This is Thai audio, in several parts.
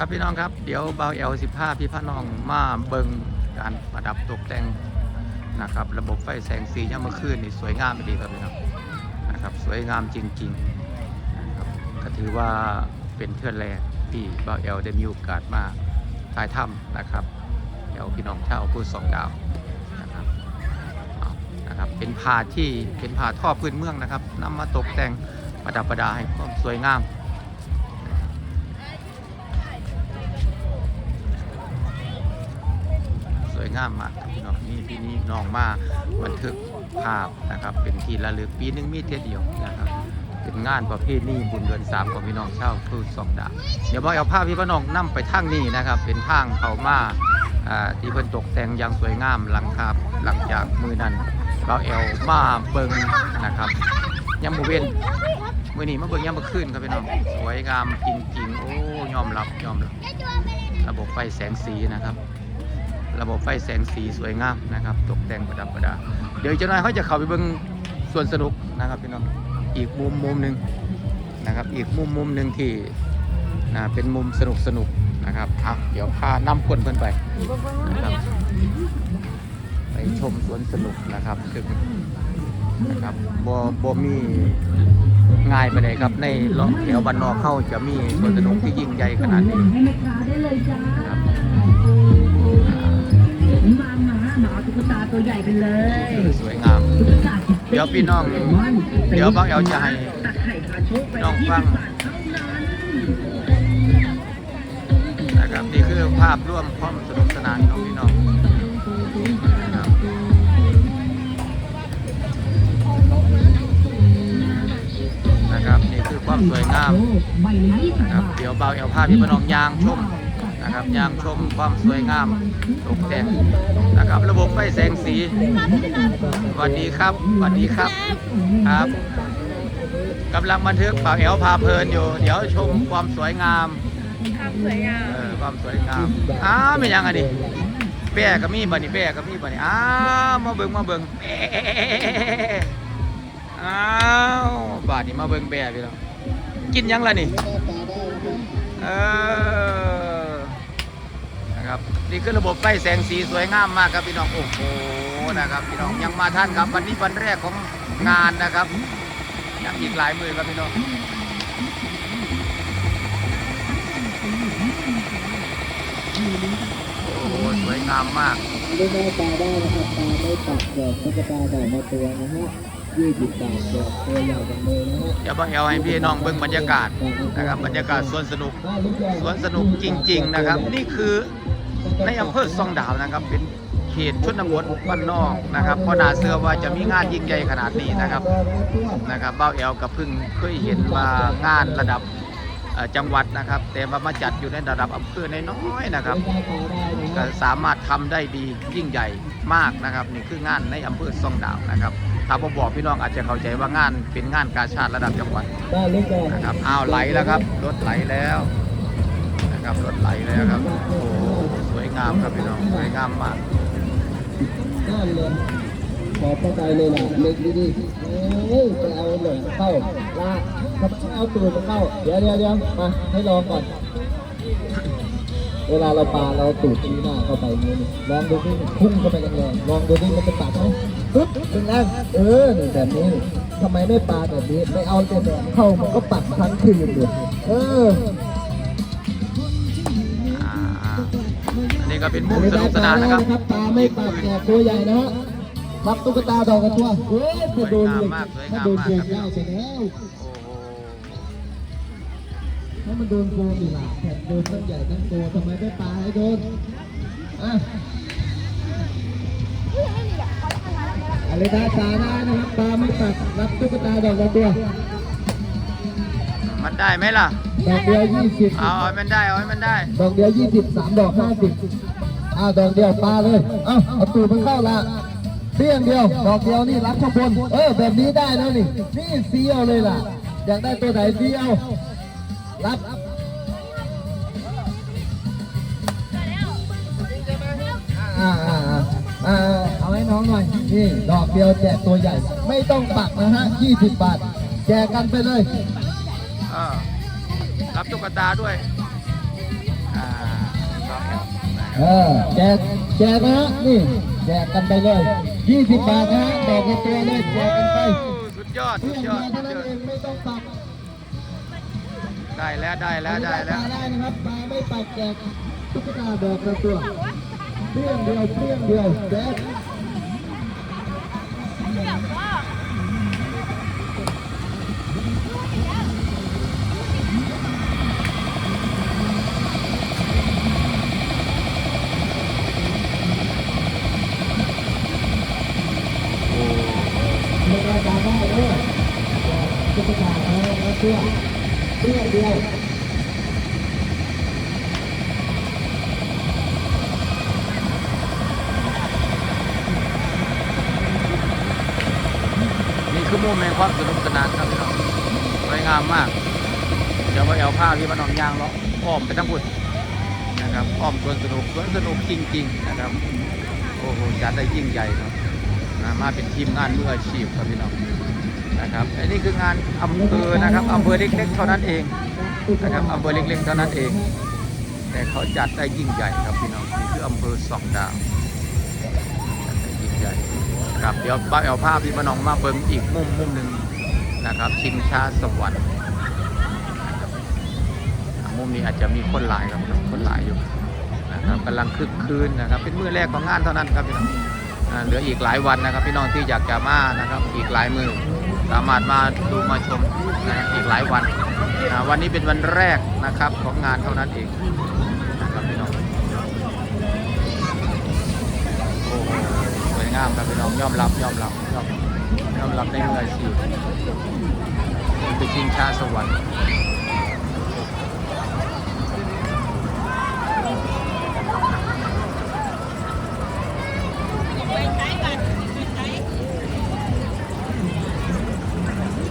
ครับพี่น้องครับเดี๋ยวเบาเอลสิบห้าพี่พระน้องมาเบิงการประดับตกแต่งนะครับ ระบบไฟแสงสียามเมื่อคืนนี่สวยงามดีครับพี่น้องนะครับสวยงามจริงๆนะครับก็ถือว่าเป็นเทือนแรกที่เบาเอลได้มีโอกาสมาถ่ายถ้ำนะครับเดี๋ยวพี่น้องเช่าผู้สองดาวนะครับนะครับเป็นผาที่เป็นผาท่อพื้นเมืองนะครับนำมาตกแต่งประดับประดาให้ความสวยงาม งามมากครับพี่น้องนี่พี่นี้น้องมาบันทึกภาพนะครับ เป็นที่ระลึกปีหนึ่งมีเท่เดียวนะครับเป็นงานประเภทนี้บุญเดือนสามของพี่น้องเช่าวคือสองดาเดี๋ยวบอกเอาภาพพี่พี่น้องนํไปทางนี้นะครับ เป็นทางเขามาอ่าที่เพิ่นตกแต่งอย่างสวยงามหลังคาหลังจากมือนั้นเราเอลมาเบิงนะครับยามมือเว้นมือนี้มาเบิงยามมือคืนครับพี่น้องสวยงามจริงๆโอ้ยอมรับยอมรับระบบไฟแสงสีนะครับ ระบบไฟแสงสีสวยงามนะครับ ตกแต่งประดับประดา เดี๋ยวเจะน้อยเขาจะเข้าไปเบิ่งสวนสนุกนะครับพี่น้องอีกมุมมุมหนึ่งนะครับ อีกมุมมุมหนึ่งที่นะเป็นมุมสนุกสนุกนะครับอะเดี๋ยวพานำคนเพิ่อนไปนะครับไปชมสวนสนุกนะครับซึ่งนะครับบ่บ่มีง่ายไปเลยครับ ในเลาะแถวบ้านนอกเข้าจะมีสวนสนุกที่ยิ่งใหญ่ขนาดนี้นะครับ มาหมาหมาตุ๊กตาตัวใหญ่ไปเลยสวยงาม ตุ๊กตาคิตเดี๋ยวพี่น้อง เดี๋ยวบางแอลจะให้ตัดไข่พาโชคไปน้องฟัง บาทเท่านั้นนะครับนี่คือภาพร่วมความสนุกสนานของพี่น้องนะครับนะครับนี่คือความสวยงามใบละยี่สิบนะครับบาท เดี๋ยวเบาเอลภาพพี่พี่น้องยางชม นะครับยางชมความสวยงามตกแต่งนะครับระบบไฟแสงสีสวัสดีครับสวัสดีครับครับกำลังบันทึกเบาเอลพาเพลินอยู่ เดี๋ยวชมความสวยงามความสวยงามเออความสวยงามอ้าวไม่ยังอะดิแป้ก็มีบ่นี่แป้ก็มีบ่นี่อ้าวมาเบิ่งมาเบิ่งแป้อ้าวบาดนี่มาเบิ่งแป้พี่น้องกินยังล่ะนี่เออ นะครับนี่คือระบบไฟแสงสีสวยงามมากครับพี่น้องโอ้โหนะครับพี่น้องยังมาท่านครับวันนี้วันแรกของงานนะครับยังอีกหลายมือครับพี่น้องโอ้โหสวยงามมากดูหน้ตาได้นะครับตาไม่ปักดอกตุ๊กตาดอกมาตัวนะฮะยี่สิบบาทดอกตัวใหญ่จังเลยนะฮะเดี๋ยวบอกเอาให้พี่น้องเบิ่งบรรยากาศนะครับบรรยากาศสวนสนุกสวนสนุกจริง ๆ นะครับ นี่คือ ในอำเภอซองดาวนะครับ เป็นเขตชนบทบ้านนอกนะครับเพราะนาเสือว่าจะมีงานยิ่งใหญ่ขนาดนี้นะครับนะครับเบ้าแอลกับพึ่งเคยเห็นว่างานระดับจังหวัดนะครับ แต่ว่ามาจัดอยู่ในระดับอำเภอในน้อยนะครับก็สามารถทำได้ดียิ่งใหญ่มากนะครับนี่คืองานในอำเภอซองดาวนะครับถ้าผมบอกพี่น้องอาจจะเข้าใจว่างานเป็นงานกาชาติระดับจังหวัดนะครับอ้าวไหลแล้วครับรถไหลแล้วนะครับรถไหลแล้วครับโอ้ งามครับพี่น้องสวยงามมากได้เลยขอประกายเลยล่ะเล็กดีๆเอ้ยจะเอาหลงเข้าลากครับเอาตัวมาเข้า เดี๋ยวเดี๋ยวเดี๋ยวมา ให้ลองก่อน เวลาเราปลาเราตูดชี้หน้าเข้าไปนี้ลองดูนี่พุ่งเข้าไปแรงๆลองดูนี่มันจะปัดไหมปึ๊บเป็นแรงเออแบบนี้ทำไมไม่ปลาแบบนี้ ไม่เอาแต่แบบเข้ามันก็ปัดทั้งคืนเลยเออ นนี้ก็เป็นมุมสนุกสนานนะครับตาไม่ปากแกะตัวใหญ่นะฮะรับตุ๊กตาดอกกระตัวเฮ้ยถ้าโดนสวยเรียงามมากสวยงามถ้าโดนมากโกงครับได้ใช่แล้วโอ้โหถ้ามันโดนโกงอีกล่ะแผ่นโดนทั้งใหญ่ทั้งตัวทำไมไม่ปาให้โดนอะอะไรนะตาได้นะครับตาไม่ปักรับตุ๊กตาดอกกระตัว มันได้ไหมล่ะ ดอกเดียวยี่สิบเอาให้มันได้เอาให้มันได้ ดอกเดียวยี่สิบสามดอกห้าสิบอ้าวดอกเดียวปาเลย เอ้าเอาตูดมันเข้าละเปี้ยงเดียว ดอกเดียวนี่รับข้างบน เออ แบบนี้ได้แล้วนี่ นี่เสียวเลยล่ะ อยากได้ตัวไหนเสียว รับ อ่าอ่าอ่าอ่าเอาให้น้องหน่อย นี่ ดอกเดียวแจกตัวใหญ่ ไม่ต้องปักนะฮะ 20 บาท แจกกันไปเลย เออรับตุ๊กตาด้วยออ่าก็แอลนะคเอรับอแจกแจกนะฮะนี่แจกกันไปเลย20บาทนะฮะดอกละตัวเลยแจกกันไปโอ้สุดยอดเพื่สุอดนยอดมาสุเท่าดนั้นยอดเองไม่ต้องปักได้แล้วได้แล้วได้แล้วปาได้นะครับปลาไม่ปักแจกตุ๊กตาดอกละตัวเปรี้ยงเดียวเปรี้ยงเดียวแจก ตุ๊กตาดอกละตัวเปรี้ยงเดียวนี่คือมุมแห่งความสนุกสนานครับพี่น้องสวยงามมาก เดี๋ยวมาแอลผ้าพี่มันนองยางเลาะอ้อมไปทั้งหมดนะครับอ้อมสวนสนุกสวนสนุกจริง ๆ นะครับ โอ้โหจัดได้ยิ่งใหญ่ครับนะมาเป็นทีมงานมืออาชีพครับพี่น้อง นะครับอันนี้คืองานอำเภอนะครับอำเภอเล็กๆเท่านั้นเองนะครับอำเภอเล็กๆเท่านั้นเอง แต่เขาจัดได้ยิ่งใหญ่ครับพี่น้องนี่คืออำเภอสองดาวยิ่งใหญ่ครับเดี๋ยวบ้าเอาภาพพี่มานองมาเบิ่งอีกมุมมุมหนึ่งนะครับชิงชาสวรรค์มุมนี้อาจจะมีคนหลายครับคนหลายอยู่นะครับกำลังคึกคืนนะครับ เป็นมือแรกของงานเท่านั้นครับพี่น้องเหลืออีกหลายวันนะครับ พี่น้องที่อยากจะมานะครับ อีกหลายมือ สามารถมาดูมาชมนะอีกหลายวันนะวันนี้เป็นวันแรกนะครับของงานเท่านั้นเองนะครับพี่น้องโอ้โหสวยงามครับพี่น้องยอมรับยอมรับยอมยอมรับในมืออาชีพไปชิงชาสวรรค์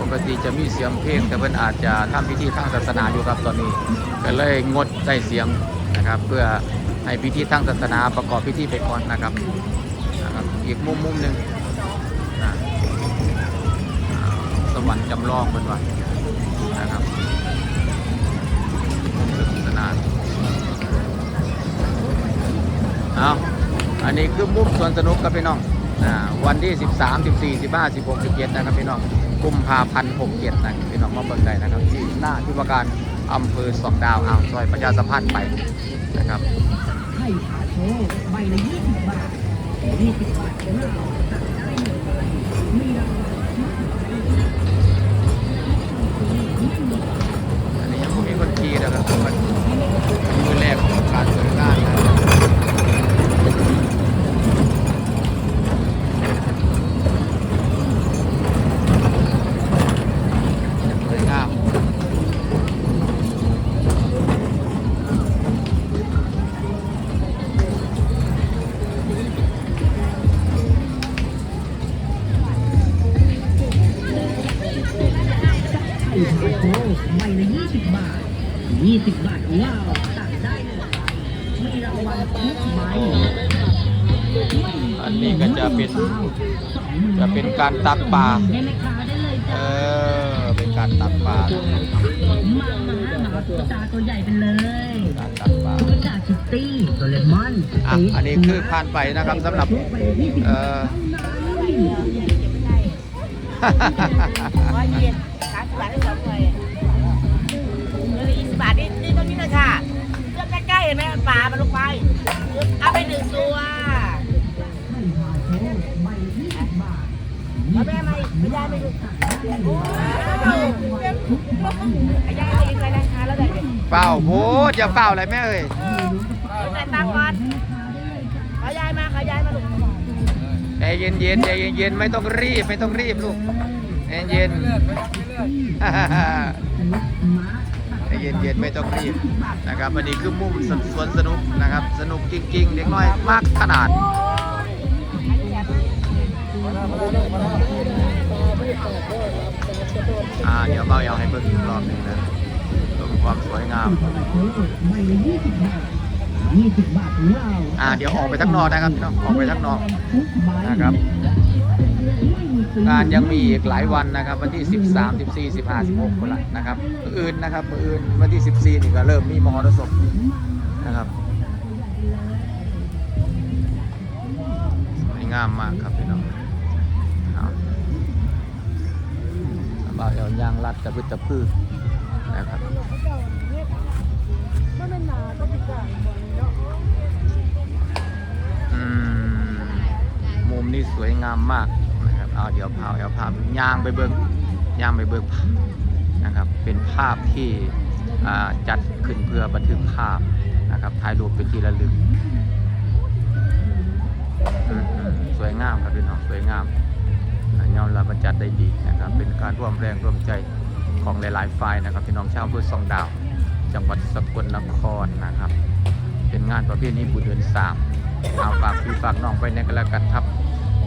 ปกติจะมี เสียงเพลงแต่เพิ่นอาจจะทำพิธีทางศาสนาอยู่ครับตอนนี้ ก็เลยงดใส่เสียงนะครับ เพื่อให้พิธีทางศาสนาประกอบพิธีไปก่อนนะครับนะครับอีกมุมมุมหนึ่งนะสวรรค์จำลองเพิ่นว่านะครับสนุกสนาเอาอันนี้คือมุมสวนสนุกครับพี่น้อง วันที่ 13 14 15 16 17นะครับพี่น้องกุมภาพันธ์67นะครับพี่น้องมาเบิ่งได้นะครับที่หน้าที่ว่าการอำเภอสองดาวอ่าวซอยประชาสัมพันธ์ไปนะครับไข่ขาโชว์ใบละยี่สิบาทยี่สิบาทเท่านั้นสั่งได้เลยมีรางวัลอันนี้ยังไม่มีคนขี่นะครับมันมือแรกของการเปิด 50 บาท 20 บาท ว้าวตัดได้เลยไมีรางวัลทุกไม้อันนี้ก็จะเป็นจะเป็นการตัดปลาเออเป็นการตัดปลามาหมาตัวใหญ่ไปเลยการตัดปลาตัวกตาคิตตี้ตัวเรมอนอะอันนี้คือผ่านไปนะครับสำหรับเออว่าเย็นตักปาได้อ สิบบาทนี่นี่ตรงนี้เลยค่ะเลือกใกล้ๆเห็นไหมปลามันลงไปเอาไปหนึ่งตัวเอาแม่ไม่ไม่ได้ไม่ดูโอ้ยอายาเองเลยนะคะแล้วแต่เนี่ยเปล่าโหจะเปล่าอะไรแม่เอ่ยแต่ตังค์ก่อนขอยายมาขอยายมาลูกใจเย็นเย็นๆใจเย็นเย็นๆไม่ต้องรีบไม่ต้องรีบลูกใจเย็นใจเย็น เย็นๆไม่ต้องรีบนะครับอันนี้คือมุมสวนสนุกนะครับ สนุกจริง ๆ เด็กน้อยมากขนาดอ่าเดี๋ยวเบาเอาให้เบิ่งอีกรอบหนึ่งนะชมความสวยงามอ่าเดี๋ยวออกไปทั้งนอกนะครับพี่น้องออกไปทั้งนอกทุกใบนะครับ งานยังมีอีกหลายวันนะครับ วันที่ 13 14 15 16คนละนะครับอื่นนะครับอื่นวันที่ 14นี่ก็เริ่มมีมหรสพนะครับสวยงามมากครับพี่น้องเอาบ่าวแอวยางรัดตะพืชตะพืชนะครับมุมนี้สวยงามมาก เอาเดี๋ยวพาเอาภาพย่างไปเบิ้งย่างไปเบิ้งนะครับ เป็นภาพที่จัดขึ้นเพื่อบันทึกภาพนะครับถ่ายรูปเป็นที่ระลึกสวยงามครับพี่น้องสวยงามอ่ยอมรับบรรจัดได้ดีนะครับ เป็นการร่วมแรงร่วมใจของหลายๆฝ่ายนะครับพี่น้องชาวอำเภอสองดาว จังหวัดสกลนครนะครับ เป็นงานประเภทนี้บุญเดือนสามเอาฝากพี่ฝากน้องไปในกันแล้วกันครับ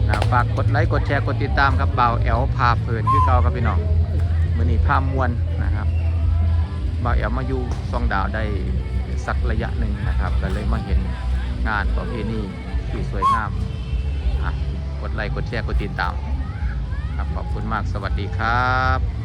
นะฝากกดไลค์กดแชร์กดติดตามครับเบาแอลพาเพลินพี่เก้าครับพี่น้องมือนี้พามวลนะครับเบาแอลมาอยู่ซองดาวได้สักระยะหนึ่งนะครับก็เลยมาเห็นงานประเภทนี้ที่สวยงามกดไลค์กดแชร์กดติดตามครับขอบคุณมากสวัสดีครับ